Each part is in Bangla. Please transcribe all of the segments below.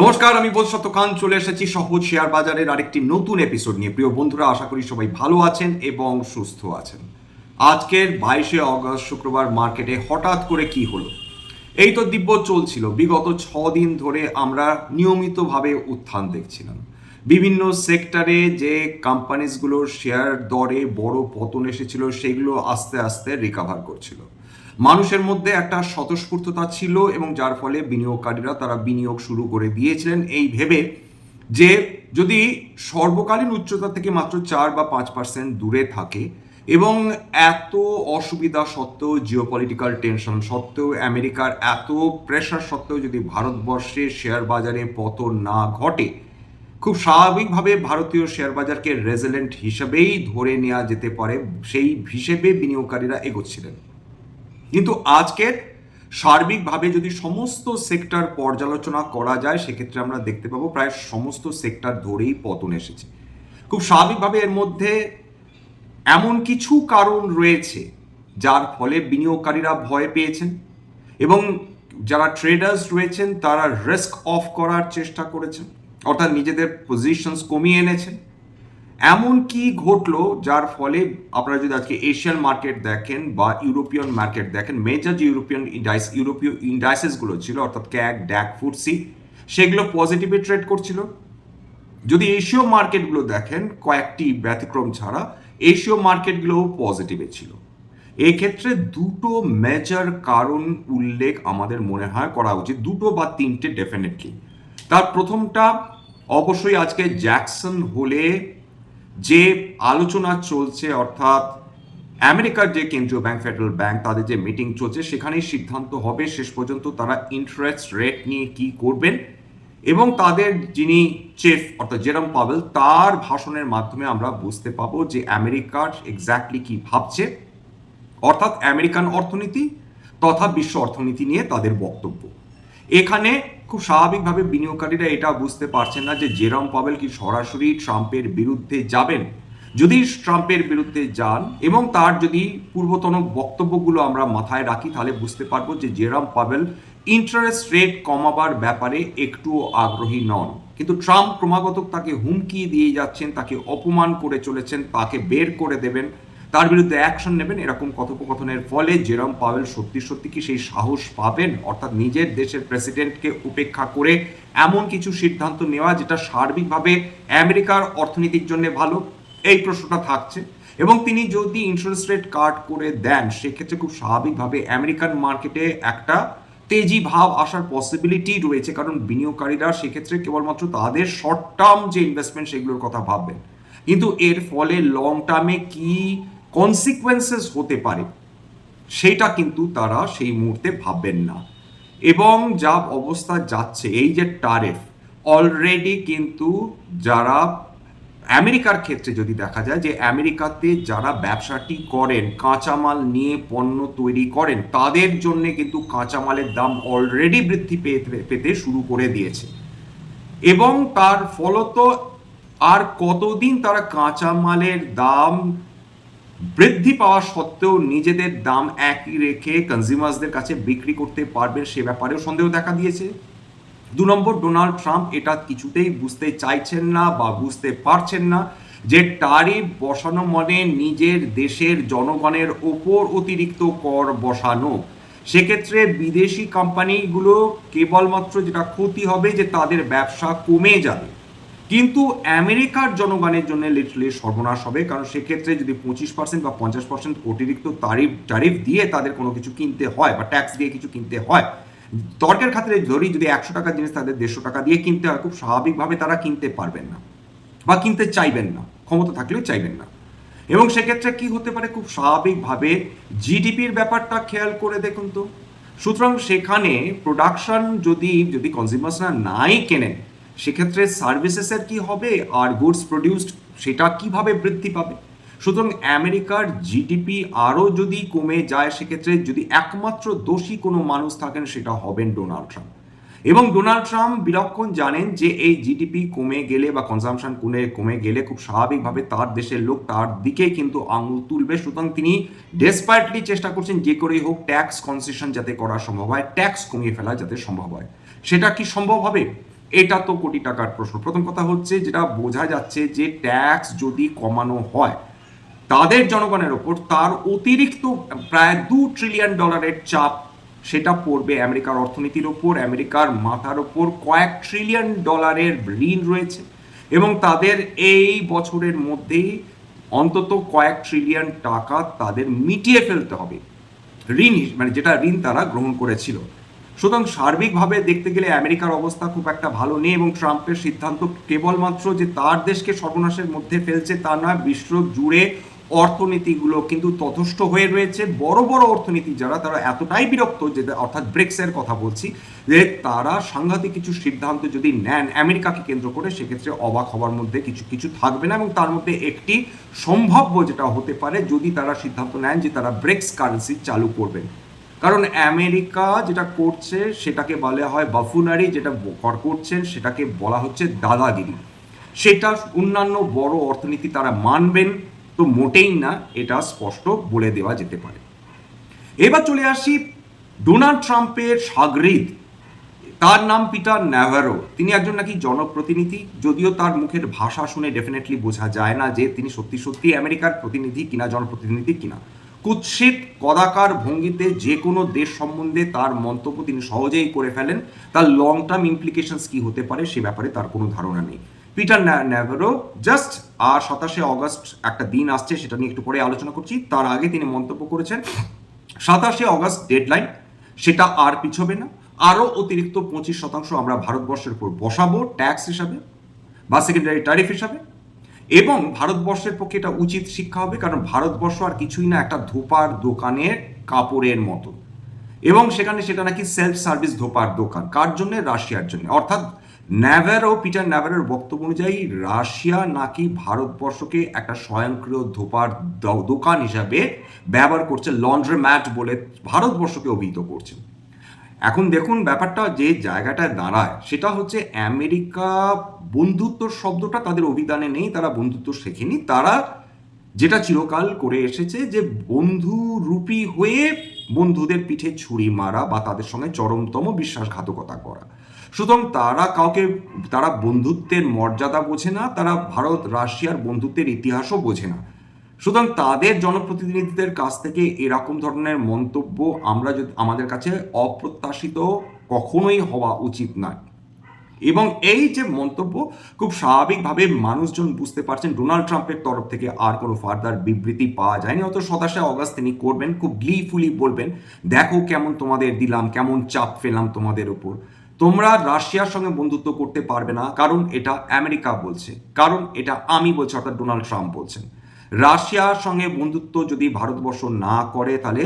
নমস্কার, আমি বোধসত্য খান, চলে এসেছি সহজ শেয়ার বাজারের আরেকটি নতুন এপিসোড নিয়ে। প্রিয় বন্ধুরা, আশা করি সবাই ভালো আছেন এবং সুস্থ আছেন। আজকের বাইশে অগস্ট, শুক্রবার মার্কেটে হঠাৎ করে কি হলো? এই তো দিব্য চলছিল। বিগত ছ দিন ধরে আমরা নিয়মিতভাবে উত্থান দেখছিলাম। বিভিন্ন সেক্টরে যে কোম্পানিজগুলোর শেয়ার দরে বড় পতন এসেছিল, সেগুলো আস্তে আস্তে রিকাভার করছিল। মানুষের মধ্যে একটা স্বতঃস্ফূর্ততা ছিল এবং যার ফলে বিনিয়োগকারীরা তারা বিনিয়োগ শুরু করে দিয়েছিলেন এই ভেবে যে যদি সর্বকালীন উচ্চতা থেকে মাত্র চার বা পাঁচ পার্সেন্ট দূরে থাকে এবং এত অসুবিধা সত্ত্বেও জিওপলিটিক্যাল টেনশন সত্ত্বেও, আমেরিকার এত প্রেশার সত্ত্বেও যদি ভারতবর্ষে শেয়ার বাজারে পতন না ঘটে, খুব স্বাভাবিকভাবে ভারতীয় শেয়ার বাজারকে রেজিলেন্ট হিসেবেই ধরে নেওয়া যেতে পারে, সেই হিসেবে বিনিয়োগকারীরা এগোচ্ছিলেন। কিন্তু আজকের সার্বিকভাবে যদি সমস্ত সেক্টর পর্যালোচনা করা যায়, সেক্ষেত্রে আমরা দেখতে পাবো প্রায় সমস্ত সেক্টর ধরেই পতন এসেছে। খুব স্বাভাবিকভাবে এর মধ্যে এমন কিছু কারণ রয়েছে, যার ফলে বিনিয়োগকারীরা ভয় পেয়েছেন এবং যারা ট্রেডার্স রয়েছেন, তারা রিস্ক অফ করার চেষ্টা করেছেন। অর্থাৎ নিজেদের পজিশনস কমিয়ে এনেছেন। এমন কি ঘটলো যার ফলে আপনারা যদি আজকে এশিয়ান মার্কেট দেখেন বা ইউরোপিয়ান মার্কেট দেখেন মেজর যে ইউরোপিয়ান ইন্ডাইস ইউরোপীয় ইন্ডাইসেসগুলো ছিল, অর্থাৎ ক্যাক ড্যাক ফুটসি সেগুলো পজিটিভে ট্রেড করছিল। যদি এশীয় মার্কেটগুলো দেখেন, কয়েকটি ব্যতিক্রম ছাড়া এশীয় মার্কেটগুলোও পজিটিভে ছিল। এক্ষেত্রে দুটো মেজর কারণ উল্লেখ আমাদের মনে হয় করা উচিত। দুটো বা তিনটে ডেফিনেটলি তার প্রথমটা, অবশ্যই আজকে জ্যাকসন হলে যে আলোচনা চলছে, অর্থাৎ আমেরিকার যে কেন্দ্রীয় ব্যাংক, ফেডারেল ব্যাংক, তাদের যে মিটিং চলছে, সেখানেই সিদ্ধান্ত হবে। শেষ পর্যন্ত তারা ইন্টারেস্ট রেট নিয়ে কি করবেন এবং তাদের যিনি চেফ অর্থাৎ জেরাম পাবেল, তার ভাষণের মাধ্যমে আমরা বুঝতে পাবো যে আমেরিকার এক্স্যাক্টলি কি ভাবছে, অর্থাৎ আমেরিকান অর্থনীতি তথা বিশ্ব অর্থনীতি নিয়ে তাদের বক্তব্য। এখানে খুব স্বাভাবিকভাবে বিনিয়োগকারীরা এটা বুঝতে পারছেন না যে জেরম পাবেল কি সরাসরি ট্রাম্পের বিরুদ্ধে যাবেন। যদি ট্রাম্পের বিরুদ্ধে যান এবং তার যদি পূর্বতন বক্তব্যগুলো আমরা মাথায় রাখি, তাহলে বুঝতে পারব যে জেরাম পাবেল ইন্টারেস্ট রেট কমাবার ব্যাপারে একটুও আগ্রহী নন। কিন্তু ট্রাম্প ক্রমাগত তাকে হুমকি দিয়ে যাচ্ছেন, তাকে অপমান করে চলেছেন, তাকে বের করে দেবেন। তার বিরুদ্ধে অ্যাকশন নেবেন এরকম কথোপকথনের ফলে জেরম পাওয়েল সত্যি সত্যি কি সেই সাহস পাবেন? অর্থাৎ নিজের দেশের প্রেসিডেন্টকে উপেক্ষা করে এমন কিছু সিদ্ধান্ত নেওয়া যেটা সার্বিকভাবে আমেরিকার অর্থনীতির জন্য ভালো? এই প্রশ্নটা থাকছে। এবং তিনি যদি ইন্টারেস্ট রেট কাট করে দেন, সেক্ষেত্রে খুব স্বাভাবিকভাবে আমেরিকান মার্কেটে একটা তেজি ভাব আসার পসিবিলিটি রয়েছে। কারণ বিনিয়োগকারীরা সেক্ষেত্রে কেবলমাত্র তাদের শর্ট টার্ম যে ইনভেস্টমেন্ট সেগুলোর কথা ভাববেন। কিন্তু এর ফলে লং টার্মে কি কনসিকুয়েন্সেস হতে পারে। সেটা কিন্তু তারা সেই মুহূর্তে ভাববেন না। এবং যা অবস্থা যাচ্ছে, এই যে টারেফ অলরেডি কিন্তু যারা আমেরিকার ক্ষেত্রে যদি দেখা যায় যে আমেরিকাতে যারা ব্যবসাটি করেন, কাঁচামাল নিয়ে পণ্য তৈরি করেন, তাদের জন্য কিন্তু কাঁচামালের দাম অলরেডি বৃদ্ধি পেতে শুরু করে দিয়েছে। এবং তার ফলত আর কতদিন তারা কাঁচামালের দাম বৃদ্ধি পাওয়া সত্ত্বেও নিজেদের দাম একই রেখে কনজিউমার্সদের কাছে বিক্রি করতে পারবে সে ব্যাপারেও সন্দেহ দেখা দিয়েছে। দু নম্বর, ডোনাল্ড ট্রাম্প এটা কিছুতেই বুঝতে চাইছেন না বা বুঝতে পারছেন না যে টারিফ বসানো মানে নিজের দেশের জনগণের ওপর অতিরিক্ত কর বসানো। সেক্ষেত্রে বিদেশি কোম্পানিগুলো কেবলমাত্র যেটা ক্ষতি হবে যে তাদের ব্যবসা কমে যাবে। কিন্তু আমেরিকার জনগণের জন্য লিটারলি সর্বনাশ হবে। কারণ সেক্ষেত্রে যদি পঁচিশ পার্সেন্ট বা পঞ্চাশ পার্সেন্ট অতিরিক্ত তারিফ টারিফ দিয়ে তাদের কোনো কিছু কিনতে হয় বা ট্যাক্স দিয়ে কিছু কিনতে হয়, তর্কের খাতিরে ধরি, যদি একশো টাকার জিনিস তাদের দেড়শো টাকা দিয়ে কিনতে হয়, খুব স্বাভাবিকভাবে তারা কিনতে পারবেন না বা কিনতে চাইবেন না, ক্ষমতা থাকলেও চাইবেন না। এবং সেক্ষেত্রে কি হতে পারে? খুব স্বাভাবিকভাবে জিডিপির ব্যাপারটা খেয়াল করে দেখুন তো। সুতরাং সেখানে প্রোডাকশন যদি যদি কনজিউমার্সরা নাই কেনেন সেক্ষেত্রে সার্ভিসেসের কি হবে আর গুডস প্রডিউসড সেটা কীভাবে বৃদ্ধি পাবে? সুতরাং আমেরিকার জিডিপি আরও যদি কমে যায়, সেক্ষেত্রে যদি একমাত্র দোষী কোনো মানুষ থাকেন, সেটা হবেন ডোনাল্ড ট্রাম্প। এবং ডোনাল্ড ট্রাম্প বিলক্ষণ জানেন যে এই জিডিপি কমে গেলে বা কনজামশন কমে কমে গেলে খুব স্বাভাবিকভাবে তার দেশের লোক তার দিকে কিন্তু আঙুল তুলবে। সুতরাং তিনি ডেসপার্টলি চেষ্টা করছেন যে করেই হোক ট্যাক্স কনসেশন যাতে করা সম্ভব হয় ট্যাক্স কমিয়ে ফেলা যাতে সম্ভব হয়। সেটা কি সম্ভব হবে? এটা তো কোটি টাকার প্রশ্ন। প্রথম কথা হচ্ছে যেটা বোঝা যাচ্ছে যে ট্যাক্স যদি কমানো হয়, তাদের জনগণের ওপর তার অতিরিক্ত প্রায় দু ট্রিলিয়ন ডলারের চাপ, সেটা পড়বে আমেরিকার অর্থনীতির ওপর, আমেরিকার মাথার ওপর। কয়েক ট্রিলিয়ন ডলারের ঋণ রয়েছে এবং তাদের এই বছরের মধ্যেই অন্তত কয়েক ট্রিলিয়ন টাকা তাদের মিটিয়ে ফেলতে হবে। ঋণ মানে যেটা ঋণ তারা গ্রহণ করেছিল। সুতরাং সার্বিকভাবে দেখতে গেলে আমেরিকার অবস্থা খুব একটা ভালো নেই এবং ট্রাম্পের সিদ্ধান্ত কেবলমাত্র যে তার দেশকে সর্বনাশের মধ্যে ফেলছে তা নয়, বিশ্ব জুড়ে অর্থনীতিগুলো কিন্তু তথস্থ হয়ে রয়েছে। বড় বড় অর্থনীতি যারা, তারা এতটাই বিরক্ত যে অর্থাৎ ব্রিক্সের কথা বলছি যে তারা সাংঘাতিক কিছু সিদ্ধান্ত যদি নেন আমেরিকাকে কেন্দ্র করে, সেক্ষেত্রে অবাক হওয়ার মধ্যে কিছু কিছু থাকবে না এবং তার মধ্যে একটি সম্ভাব্য যেটা হতে পারে যদি তারা সিদ্ধান্ত নেন যে তারা ব্রিক্স কারেন্সি চালু করবেন। কারণ আমেরিকা যেটা করছে, সেটাকে বলা হয় বাফুনারি, যেটা কর করছেন, সেটাকে বলা হচ্ছে দাদাগিরি। সেটা অন্যান্য বড় অর্থনীতি তারা মানবেন, তো মোটেই না, এটা স্পষ্ট বলে দেওয়া যেতে পারে। এবার চলে আসি ডোনাল্ড ট্রাম্পের সাগরিদ। তার নাম পিটার ন্যাভারো। তিনি একজন নাকি জনপ্রতিনিধি, যদিও তার মুখের ভাষা শুনে ডেফিনেটলি বোঝা যায় না যে তিনি সত্যি সত্যি আমেরিকার প্রতিনিধি কিনা, জনপ্রতিনিধি কিনা। কুৎসিত কদাকার ভঙ্গিতে যে কোনো দেশ সম্বন্ধে তার মন্তব্য তিনি সহজেই করে ফেলেন। তার লং টার্ম ইমপ্লিকেশনস কি হতে পারে সে ব্যাপারে তার কোনো ধারণা নেই। পিটার ন্যাভারো জাস্ট আর সাতাশে অগস্ট একটা দিন আসছে সেটা নিয়ে একটু পরে আলোচনা করছি। তার আগে তিনি মন্তব্য করেছেন, সাতাশে অগস্ট ডেডলাইন সেটা আর পিছবে না। আরও অতিরিক্ত পঁচিশ শতাংশ আমরা ভারতবর্ষের উপর বসাবো ট্যাক্স হিসাবে বা সেকেন্ডারি ট্যারিফ হিসাবে। এবং ভারতবর্ষের পক্ষে এটা উচিত শিক্ষা হবে, কারণ ভারতবর্ষ আর কিছুই না, একটা ধোপার দোকানের কাপড়ের মতো। এবং সেখানে সেটা নাকি সেলফ সার্ভিস ধোপার দোকান। কার জন্য? রাশিয়ার জন্য। অর্থাৎ ন্যাভারো পিটার ন্যাভারের বক্তব্য অনুযায়ী রাশিয়া নাকি ভারতবর্ষকে একটা স্বয়ংক্রিয় ধোপার দোকান হিসাবে ব্যবহার করছে লন্ড্রে ম্যাট বলে ভারতবর্ষকে অভিহিত করছে। এখন দেখুন ব্যাপারটা যে জায়গাটায় দাঁড়ায়, সেটা হচ্ছে আমেরিকা বন্ধুত্ব শব্দটা তাদের অভিধানে নেই, তারা বন্ধুত্ব শেখেনি। তারা যেটা চিরকাল করে এসেছে যে বন্ধু রূপী হয়ে বন্ধুদের পিঠে ছুরি মারা বা তাদের সঙ্গে চরমতম বিশ্বাসঘাতকতা করা। সুতরাং তারা কাউকে, তারা বন্ধুত্বের মর্যাদা বোঝে না, তারা ভারত, রাশিয়ার বন্ধুত্বের ইতিহাসও বোঝে না। সুতরাং তাদের জনপ্রতিনিধিদের কাছ থেকে এরকম ধরনের মন্তব্য আমরা যদি আমাদের কাছে অপ্রত্যাশিত কখনোই হওয়া উচিত নয়। এবং এই যে মন্তব্য, খুব স্বাভাবিকভাবে মানুষজন বুঝতে পারছেন ডোনাল্ড ট্রাম্পের তরফ থেকে আর কোনো ফার্দার বিবৃতি পাওয়া যায়নি। অত সদাশে অগাস্ট তিনি করবেন, খুব গ্লিফুলি বলবেন, দেখো কেমন তোমাদের দিলাম, কেমন চাপ ফেলাম তোমাদের উপর। তোমরা রাশিয়ার সঙ্গে বন্ধুত্ব করতে পারবে না, কারণ এটা আমেরিকা বলছে, কারণ এটা আমি বলছি, অর্থাৎ ডোনাল্ড ট্রাম্প বলছেন। রাশিয়ার সঙ্গে বন্ধুত্ব যদি ভারতবর্ষ না করে, তাহলে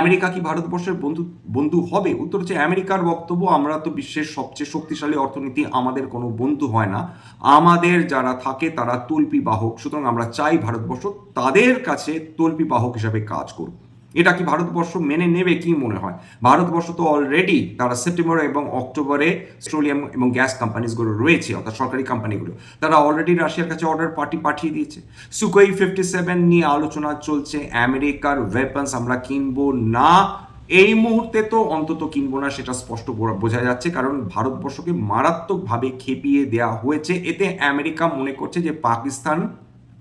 আমেরিকা কি ভারতবর্ষের বন্ধু বন্ধু হবে? উত্তর হচ্ছে আমেরিকার বক্তব্য, আমরা তো বিশ্বের সবচেয়ে শক্তিশালী অর্থনীতি আমাদের কোনো বন্ধু হয় না। আমাদের যারা থাকে, তারা তল্পি বাহক সুতরাং আমরা চাই ভারতবর্ষ তাদের কাছে তল্পি বাহক হিসাবে কাজ করুক। এটা কি ভারতবর্ষ মেনে নেবে কি মনে হয়? ভারতবর্ষ তো অলরেডি তারা সেপ্টেম্বর এবং অক্টোবরে পেট্রোলিয়াম এবং গ্যাস কোম্পানিজগুলো রয়েছে, অর্থাৎ সরকারি কোম্পানিগুলো তারা অলরেডি রাশিয়ার কাছে অর্ডার পার্টি পাঠিয়ে দিয়েছে। সুকোই ফিফটি সেভেন নিয়ে আলোচনা চলছে আমেরিকার ওয়েপন্স আমরা কিনবো না, এই মুহূর্তে তো অন্তত কিনবো না সেটা স্পষ্ট বোঝা- যাচ্ছে, কারণ ভারতবর্ষকে মারাত্মকভাবে খেপিয়ে দেওয়া হয়েছে। এতে আমেরিকা মনে করছে যে পাকিস্তান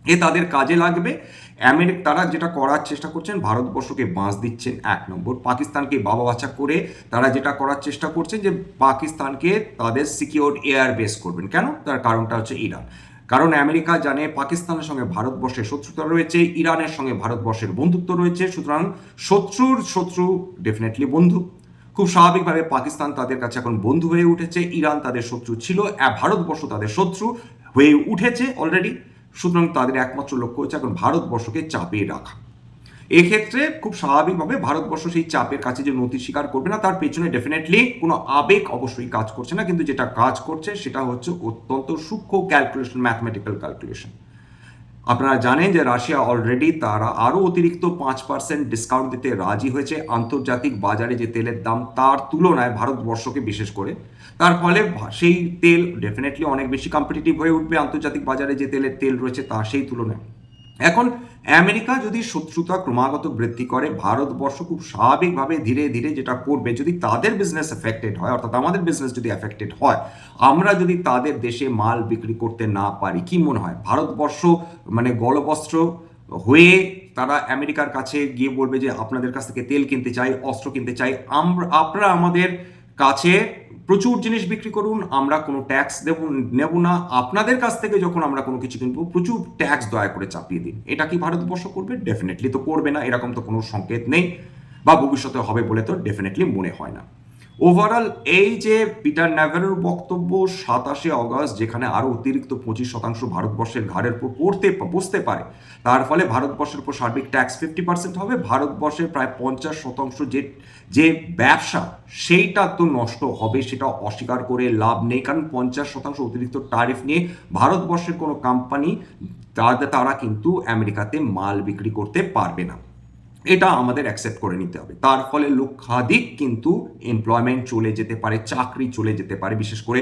এ তাদের কাজে লাগবে। আমেরিক তারা যেটা করার চেষ্টা করছেন, ভারতবর্ষকে বাঁশ দিচ্ছেন এক নম্বর। পাকিস্তানকে বাবা বাচ্চা করে তারা যেটা করার চেষ্টা করছে যে পাকিস্তানকে তাদের সিকিউর এয়ার বেস করবেন। কেন? তার কারণটা হচ্ছে ইরান। কারণ আমেরিকা জানে পাকিস্তানের সঙ্গে ভারতবর্ষের শত্রুতা রয়েছে, ইরানের সঙ্গে ভারতবর্ষের বন্ধুত্ব রয়েছে, সুতরাং শত্রুর শত্রু ডেফিনেটলি বন্ধু। খুব স্বাভাবিকভাবে পাকিস্তান তাদের কাছে এখন বন্ধু হয়ে উঠেছে, ইরান তাদের শত্রু ছিল ভারতবর্ষ তাদের শত্রু হয়ে উঠেছে অলরেডি সুতরাং তাদের একমাত্র লক্ষ্য হচ্ছে এখন ভারতবর্ষকে চাপিয়ে রাখা। এক্ষেত্রে খুব স্বাভাবিকভাবে ভারতবর্ষ সেই চাপের কাছে যে নথি স্বীকার করবে না, তার পেছনে ডেফিনেটলি কোনো আবেগ অবশ্যই কাজ করছে না, কিন্তু যেটা কাজ করছে সেটা হচ্ছে অত্যন্ত সূক্ষ্ম ক্যালকুলেশন ম্যাথমেটিক্যাল ক্যালকুলেশন আপনারা জানেন যে রাশিয়া অলরেডি তারা আরও অতিরিক্ত পাঁচ পার্সেন্ট ডিসকাউন্ট দিতে রাজি হয়েছে আন্তর্জাতিক বাজারে যে তেলের দাম তার তুলনায় ভারতবর্ষকে বিশেষ করে। তার ফলে সেই তেল ডেফিনেটলি অনেক বেশি কম্পিটিটিভ হয়ে উঠবে আন্তর্জাতিক বাজারে যে তেলের তেল রয়েছে তা সেই তুলনায়। এখন আমেরিকা যদি শত্রুতা ক্রমাগত বৃদ্ধি করে, ভারতবর্ষ খুব স্বাভাবিকভাবে ধীরে ধীরে যেটা করবে, যদি তাদের বিজনেস এফেক্টেড হয়, অর্থাৎ আমাদের বিজনেস যদি এফেক্টেড হয়, আমরা যদি তাদের দেশে মাল বিক্রি করতে না পারি, কি মনে হয়? ভারতবর্ষ মানে গলবস্ত্র হয়ে তারা আমেরিকার কাছে গিয়ে বলবে যে, আপনাদের কাছ থেকে তেল কিনতে চাই, অস্ত্র কিনতে চাই আমরা আপনারা আমাদের কাছে প্রচুর জিনিস বিক্রি করুন, আমরা কোনো ট্যাক্স দেব, নেব না। আপনাদের কাছ থেকে যখন আমরা কোনো কিছু কিনবো, প্রচুর ট্যাক্স দয়া করে চাপিয়ে দিন। এটা কি ভারতবর্ষ করবে? ডেফিনেটলি তো করবে না, এরকম তো কোনো সংকেত নেই। বা ভবিষ্যতে হবে বলে তো ডেফিনেটলি মনে হয় না। ওভারঅল এই যে পিটার ন্যাভারের বক্তব্য সাতাশে অগস্ট, যেখানে আরও অতিরিক্ত পঁচিশ শতাংশ ভারতবর্ষের ঘাড়ের উপর পড়তে, বসতে পারে, তার ফলে ভারতবর্ষের উপর সার্বিক ট্যাক্স ফিফটি পার্সেন্ট হবে, ভারতবর্ষের প্রায় পঞ্চাশ শতাংশ যে যে ব্যবসা, সেইটা তো নষ্ট হবে, সেটা অস্বীকার করে লাভ নেই, কারণ পঞ্চাশ শতাংশ অতিরিক্ত টারিফ নিয়ে ভারতবর্ষের কোনো কোম্পানি তারা কিন্তু আমেরিকাতে মাল বিক্রি করতে পারবে না। এটা আমাদের অ্যাকসেপ্ট করে নিতে হবে। তার ফলে লক্ষাধিক কিন্তু এমপ্লয়মেন্ট চলে যেতে পারে, চাকরি চলে যেতে পারে, বিশেষ করে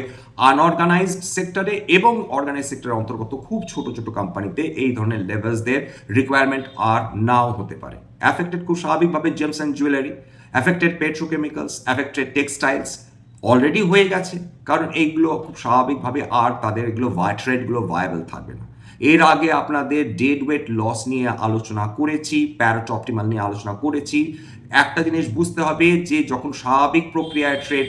আনঅর্গানাইজড সেক্টরে এবং অর্গানাইজ সেক্টরের অন্তর্গত খুব ছোট ছোট কোম্পানিতে এই ধরনের লেভেলসদের রিকোয়ারমেন্ট আর নাও হতে পারে। অ্যাফেক্টেড খুব স্বাভাবিকভাবে gems and jewellery affected petrochemicals affected textiles already হয়ে গেছে। কারণ এইগুলো খুব স্বাভাবিকভাবে আর তাদের এগুলো ট্রেডগুলো ভায়াবল থাকবে না। এর আগে আপনাদের ডেড ওয়েট লস নিয়ে আলোচনা করেছি প্যারোট অপটিমাল নিয়ে আলোচনা করেছি। একটা জিনিস বুঝতে হবে যে, যখন স্বাভাবিক প্রক্রিয়ায় ট্রেড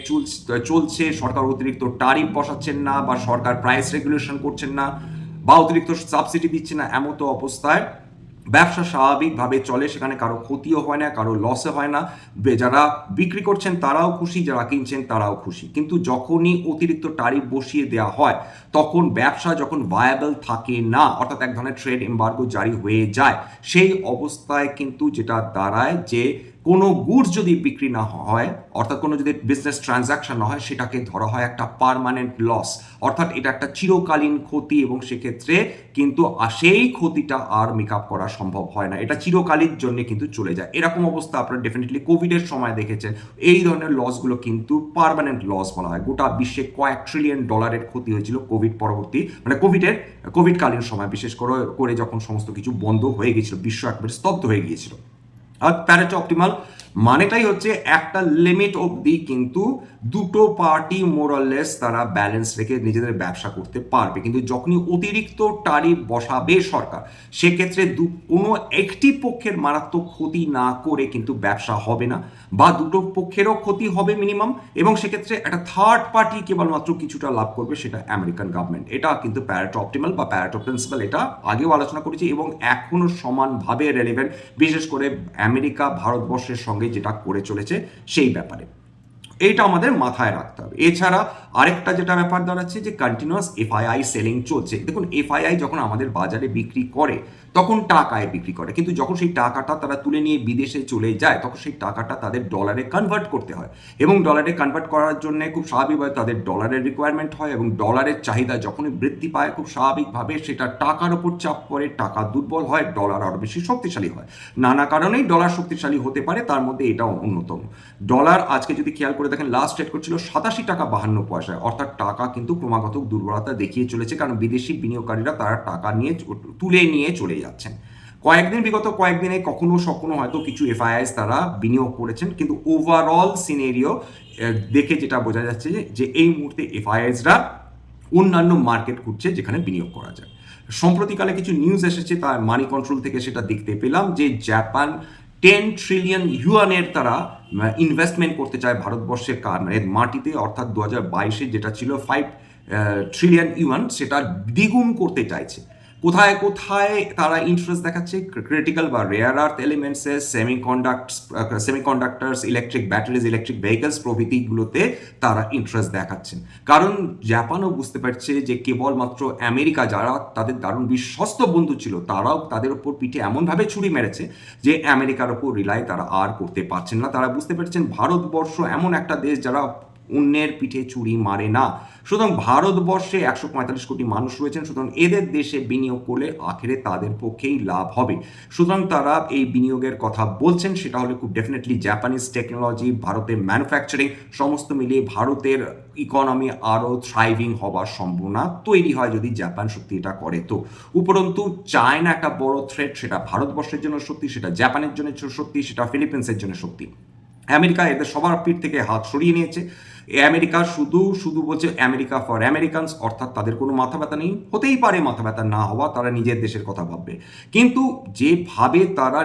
চলছে সরকার অতিরিক্ত টারিফ বসাচ্ছেন না বা সরকার প্রাইস রেগুলেশন করছেন না বা অতিরিক্ত সাবসিডি দিচ্ছে না এমতো অবস্থায় ব্যবসা স্বাভাবিকভাবে চলে, সেখানে কারও ক্ষতিও হয় না, কারও লসে হয় না। যারা বিক্রি করছেন তারাও খুশি, যারা কিনছেন তারাও খুশি। কিন্তু যখনই অতিরিক্ত টারিফ বসিয়ে দেওয়া হয়, তখন ব্যবসা যখন ভায়াবল থাকে না, অর্থাৎ এক ধরনের ট্রেড এম্বার্গো জারি হয়ে যায়, সেই অবস্থায় কিন্তু যেটা দাঁড়ায় যে কোনো গুডস যদি বিক্রি না হয়, অর্থাৎ কোনো যদি বিজনেস ট্রানজাকশন না হয়, সেটাকে ধরা হয় একটা পারমানেন্ট লস অর্থাৎ এটা একটা চিরকালীন ক্ষতি এবং সেক্ষেত্রে কিন্তু সেই ক্ষতিটা আর মেক আপ করা সম্ভব হয় না। এটা চিরকালীন জন্য কিন্তু চলে যায়। এরকম অবস্থা আপনারা ডেফিনেটলি কোভিডের সময় দেখেছেন। এই ধরনের লসগুলো কিন্তু পারমানেন্ট লস বলা হয়। গোটা বিশ্বে কয়েক ট্রিলিয়ন ডলারের ক্ষতি হয়েছিল কোভিড পরবর্তী মানে কোভিডের কোভিডকালীন সময়। বিশেষ করে করে যখন সমস্ত কিছু বন্ধ হয়ে গেছিল বিশ্ব একবারে স্তব্ধ হয়ে গিয়েছিল। আর প্যারেটো অপটিমাল মানেটাই হচ্ছে একটা লিমিট অবধি কিন্তু দুটো পার্টি মোরাললেস তারা ব্যালেন্স রেখে নিজেদের ব্যবসা করতে পারবে। কিন্তু যখনই অতিরিক্ত টারিফ বসাবে সরকার, সেক্ষেত্রে দু, কোনো একটি পক্ষের মারাত্মক ক্ষতি না করে কিন্তু ব্যবসা হবে না বা দুটো পক্ষেরও ক্ষতি হবে মিনিমাম এবং সেক্ষেত্রে একটা থার্ড পার্টি কেবলমাত্র কিছুটা লাভ করবে সেটা আমেরিকান গভর্নমেন্ট এটা কিন্তু প্যারেটো অপটিমাল বা প্যারেটো প্রিন্সিপাল এটা আগেও আলোচনা করেছি এবং এখনও সমানভাবে রেলিভেন্ট বিশেষ করে আমেরিকা, ভারতবর্ষের সঙ্গে যেটা করে চলেছে সেই ব্যাপারে। এইটা আমাদের মাথায় রাখতে হবে। এছাড়া আরেকটা যেটা ব্যাপার দাঁড়াচ্ছে যে কন্টিনিউয়াস এফআইআই সেলিং চলছে। দেখুন এফআইআই যখন আমাদের বাজারে বিক্রি করে, তখন টাকায় বিক্রি করে। কিন্তু যখন সেই টাকাটা তারা তুলে নিয়ে বিদেশে চলে যায়, তখন সেই টাকাটা তাদের ডলারে কনভার্ট করতে হয়। এবং ডলারে কনভার্ট করার জন্য খুব স্বাভাবিকভাবে তাদের ডলারের রিকোয়ারমেন্ট হয় এবং ডলারের চাহিদা যখনই বৃদ্ধি পায়, খুব স্বাভাবিকভাবে সেটা টাকার ওপর চাপ পড়ে, টাকা দুর্বল হয় ডলার আরও বেশি শক্তিশালী হয়। নানা কারণেই ডলার শক্তিশালী হতে পারে, তার মধ্যে এটাও অন্যতম। ডলার আজকে যদি খেয়াল করে দেখেন লাস্ট রেট করছিল সাতাশি টাকা বাহান্ন পয়সায়। অর্থাৎ টাকা কিন্তু ক্রমাগত দুর্বলতা দেখিয়ে চলেছে, কারণ বিদেশি বিনিয়োগকারীরা তারা টাকা নিয়ে তুলে নিয়ে চলে যাচ্ছেন। কয়েকদিন বিগত কয়েকদিনে কখনো সখনো হয়তো কিছু এফআইআইস তারা বিনিয়োগ করেছেন, কিন্তু ওভারঅল সিনেরিও দেখে যেটা বোঝা যাচ্ছে যে এই মুহূর্তে এফআইআইসরা অন্যান্য মার্কেট খুঁজছে যেখানে বিনিয়োগ করা যায়। সম্প্রতিকালে কিছু নিউজ এসেছে, তার মানি কন্ট্রোল থেকে সেটা দেখতে পেলাম যে জাপান টেন ট্রিলিয়ন ইউয়ানের তারা ইনভেস্টমেন্ট করতে চায় ভারতবর্ষের মাটিতে, অর্থাৎ দু হাজার বাইশে যেটা ছিল ফাইভ ট্রিলিয়ন ইউয়ান সেটা দ্বিগুণ করতে চাইছে। কোথায় কোথায় তারা ইন্টারেস্ট দেখাচ্ছে? ক্রিটিক্যাল বা rare earth এলিমেন্টসে semi conduct semiconductors electric batteries electric vehicles প্রভৃতিগুলোতে তারা ইন্টারেস্ট দেখাচ্ছেন কারণ জাপানও বুঝতে পারছে যে কেবলমাত্র আমেরিকা যারা তাদের দারুণ বিশ্বস্ত বন্ধু ছিল, তারাও তাদের ওপর পিঠে এমনভাবে ছুরি মেরেছে যে আমেরিকার ওপর রিলাই তারা আর করতে পারছেন না। তারা বুঝতে পারছেন ভারতবর্ষ এমন একটা দেশ যারা অন্যের পিঠে চুরি মারে না। সুতরাং ভারতবর্ষে একশো পঁয়তাল্লিশ কোটি মানুষ রয়েছেন, সুতরাং এদের দেশে বিনিয়োগ করলে আখেরে তাদের পক্ষেই লাভ হবে। সুতরাং তারা এই বিনিয়োগের কথা বলছেন, সেটা হলে খুব ডেফিনেটলি জাপানিজ টেকনোলজি ভারতের ম্যানুফ্যাকচারিং সমস্ত মিলিয়ে ভারতের ইকোনমি আরও থ্রাইভিং হবার সম্ভাবনা তৈরি হয় যদি জাপান সত্যি এটা করে তো। উপরন্তু চায়না একটা বড় থ্রেট সেটা ভারতবর্ষের জন্য সত্যি, সেটা জাপানের জন্য সত্যি, সেটা ফিলিপিন্সের জন্য সত্যি। আমেরিকা এদের সবার পিঠ থেকে হাত সরিয়ে নিয়েছে। আমেরিকা শুধু শুধু বলছে আমেরিকা ফর আমেরিকানস অর্থাৎ তাদের কোনো মাথা ব্যথা নেই। হতেই পারে মাথা ব্যথা না হওয়া, তারা নিজের দেশের কথা ভাববে। কিন্তু যেভাবে তারা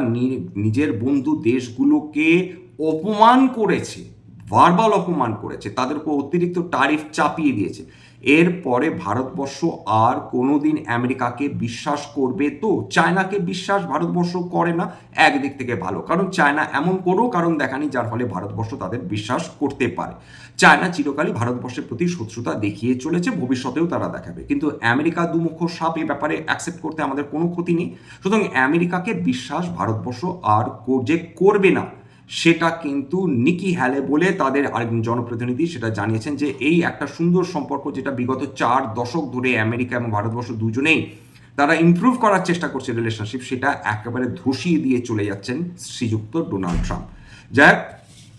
নিজের বন্ধু দেশগুলোকে অপমান করেছে ভার্বাল অপমান করেছে, তাদের উপর অতিরিক্ত টারিফ চাপিয়ে দিয়েছে এরপরে ভারতবর্ষ আর কোনো দিন আমেরিকাকে বিশ্বাস করবে তো? চায়নাকে বিশ্বাস ভারতবর্ষ করে না? একদিক থেকে ভালো। কারণ চায়না এমন কোনো কারণ দেখানি যার ফলে ভারতবর্ষ তাদের বিশ্বাস করতে পারে। চায়না চিরকালই ভারতবর্ষের প্রতি শত্রুতা দেখিয়ে চলেছে, ভবিষ্যতেও তারা দেখাবে। কিন্তু আমেরিকা দুমুখ সাপ এ ব্যাপারে অ্যাকসেপ্ট করতে আমাদের কোনো ক্ষতি নেই। সুতরাং আমেরিকাকে বিশ্বাস ভারতবর্ষ আর যে করবে না সেটা কিন্তু নিকি হ্যালে বলে তাদের আরেকজন জনপ্রতিনিধি সেটা জানিয়েছেন যে এই একটা সুন্দর সম্পর্ক যেটা বিগত চার দশক ধরে আমেরিকা এবং ভারতবর্ষ দুজনেই তারা ইম্প্রুভ করার চেষ্টা করছে রিলেশনশিপ সেটা একেবারে ধসিয়ে দিয়ে চলে যাচ্ছেন শ্রীযুক্ত ডোনাল্ড ট্রাম্প। যাই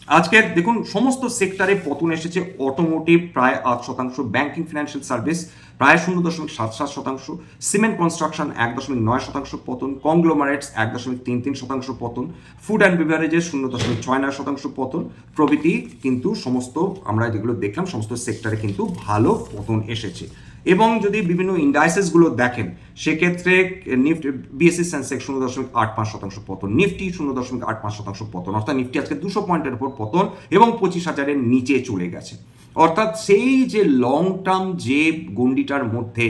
হোক, আজকের দেখুন সমস্ত সেক্টরে পতন এসেছে। অটোমোটিভ প্রায় আট শতাংশ ব্যাংকিং ফিনান্সিয়াল সার্ভিস প্রায় শূন্য দশমিক সাত সাত শতাংশ সিমেন্ট কনস্ট্রাকশন এক দশমিক নয় শতাংশ পতন কংগ্লোমারেটস এক দশমিক তিন তিন শতাংশ পতন ফুড অ্যান্ড বিভারেজেস শূন্য দশমিক ছয় নয় শতাংশ পতন। প্রভৃতি কিন্তু সমস্ত আমরা যেগুলো দেখলাম সমস্ত সেক্টরে কিন্তু ভালো পতন এসেছে। এবং যদি বিভিন্ন ইন্ডাইসেসগুলো দেখেন, সেক্ষেত্রে নিফটি বিএসসি সেন্সেক্স শূন্য দশমিক আট পাঁচ শতাংশ পতন, নিফটি শূন্য দশমিক আট পাঁচ শতাংশ পতন, অর্থাৎ নিফটি আজকে দুশো পয়েন্টের উপর পতন এবং পঁচিশ হাজারের নিচে চলে গেছে। অর্থাৎ সেই যে লং টার্ম যে গন্ডিটার মধ্যে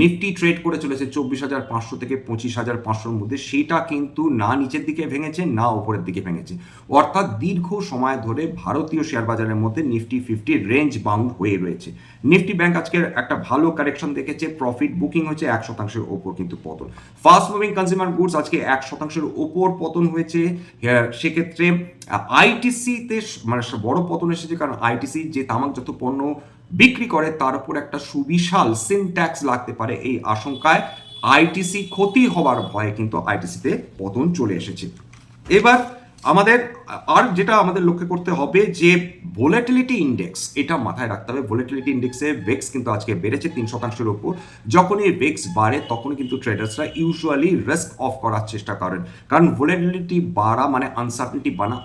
নিফটি ট্রেড করে চলেছে চব্বিশ হাজার পাঁচশো থেকে পঁচিশ হাজার পাঁচশোর মধ্যে। সেটা কিন্তু না নিচের দিকে ভেঙেছে, না উপরের দিকে ভেঙেছে। অর্থাৎ দীর্ঘ সময় ধরে ভারতীয় শেয়ার বাজারের মধ্যে নিফটি ফিফটি রেঞ্জ বাউন্ড হয়ে রয়েছে। নিফটি ব্যাংক আজকে একটা ভালো কারেকশন দেখেছে প্রফিট বুকিং হয়েছে এক শতাংশের ওপর কিন্তু পতন। ফাস্ট মুভিং কনজিউমার গুডস আজকে এক শতাংশের ওপর পতন হয়েছে। সেক্ষেত্রে আইটিসিতে মানে বড় পতন এসেছে কারণ আইটিসি যে তামাকজাত পণ্য বিক্রি করে, তার উপর একটা সুবিশাল সিন ট্যাক্স লাগতে পারে। এই আশঙ্কায় আইটিসি ক্ষতি হওয়ার ভয়ে কিন্তু আইটিসিতে পতন চলে এসেছে। এবার আমাদের, আর যেটা আমাদের লক্ষ্য করতে হবে যে ভোলেটিলিটি ইন্ডেক্স এটা মাথায় রাখতে হবে। ভোলেটিলিটি ইন্ডেক্সে ভেক্স কিন্তু আজকে বেড়েছে তিন শতাংশের উপর যখনই ভেক্স বাড়ে, তখনই কিন্তু ট্রেডার্সরা ইউজুয়ালি রিস্ক অফ করার চেষ্টা করেন। কারণ ভোলেটিলিটি বাড়া মানে আনসার্টেনটি বানা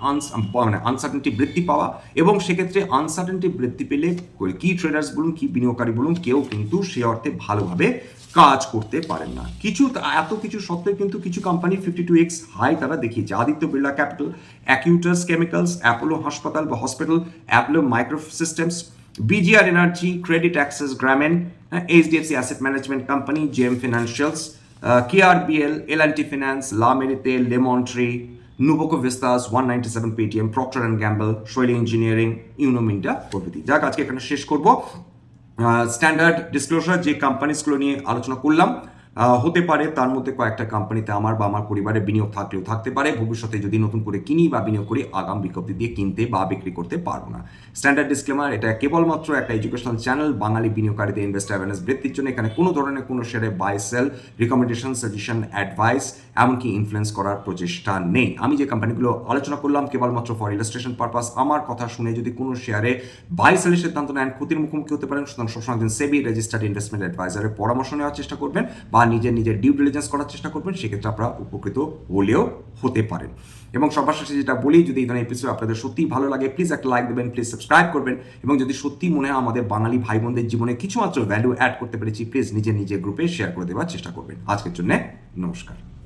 মানে আনসার্টেনটি বৃদ্ধি পাওয়া এবং সেক্ষেত্রে আনসার্টেনটি বৃদ্ধি পেলে কি ট্রেডার্স বলুন, কি বিনিয়োগকারী বলুন, কেউ কিন্তু সে অর্থে ভালোভাবে কাজ করতে পারেন না। কিছু, এত কিছু সত্ত্বেও কিন্তু কিছু company fifty two X high তারা দেখিয়েছে। Aditya Birla Capital Acutaas Chemicals Apollo হাসপাতাল বা hospital Apollo Micro Systems BGR Energy Credit Access Grameen HDFC Asset Management Company JM Financials KRBL L and T Finance লা মেরিতে Lemon Tree Nuvoco Vistas one ninety seven Paytm Procter and Gamble Shaily Engineering ইউনোমিন্টা প্রভৃতি। যাক, আজকে এখানে শেষ করব। স্ট্যান্ডার্ড ডিসক্লোজার যে কোম্পানিসগুলো নিয়ে আলোচনা করলাম হতে পারে, তার মধ্যে কয়েকটা কোম্পানিতে আমার বা আমার পরিবারের বিনিয়োগ থাকলেও থাকতে পারে। ভবিষ্যতে যদি নতুন করে কিনি বা বিনিয়োগ করি, আগাম বিজ্ঞপ্তি দিয়ে কিনতে বা বিক্রি করতে পারব না। স্ট্যান্ডার্ড ডিসক্লেমার এটা কেবলমাত্র একটা এডুকেশনাল চ্যানেল বাঙালি বিনিয়োগকারীদের ইনভেস্ট অ্যাওয়ারনেস বৃদ্ধির জন্য। এখানে কোনো ধরনের কোনো শেয়ারে buy sell recommendation suggestion advice এমনকি ইনফ্লুয়েন্স করার প্রচেষ্টা নেই। আমি যে কোম্পানিগুলো আলোচনা করলাম, কেবলমাত্র ফর ইলাস্ট্রেশন পারপাস আমার কথা শুনে যদি কোনো শেয়ারে বাই সেলের সিদ্ধান্ত নেন, ক্ষতির মুখোমুখি হতে পারেন, সুতরাং সবসময় একজন সেবি রেজিস্টার্ড ইনভেস্টমেন্ট অ্যাডভাইজারের পরামর্শ নেওয়ার চেষ্টা করবেন বা নিজের নিজের ডিউ ডিলিজেন্স করার চেষ্টা করবেন, সেক্ষেত্রে আপনারা উপকৃত হলেও হতে পারেন। এবং সবার শেষে যেটা বলি, যদি এই ধরনের এপিসোড আপনাদের সত্যিই ভালো লাগে প্লিজ একটা লাইক দেবেন প্লিজ সাবস্ক্রাইব করবেন, এবং যদি সত্যি মনে হয় আমাদের বাঙালি ভাই বোনদের জীবনে কিছুমাত্র ভ্যালু অ্যাড করতে পেরেছি প্লিজ নিজের নিজের গ্রুপে শেয়ার করে দেওয়ার চেষ্টা করবেন। আজকের জন্য নমস্কার।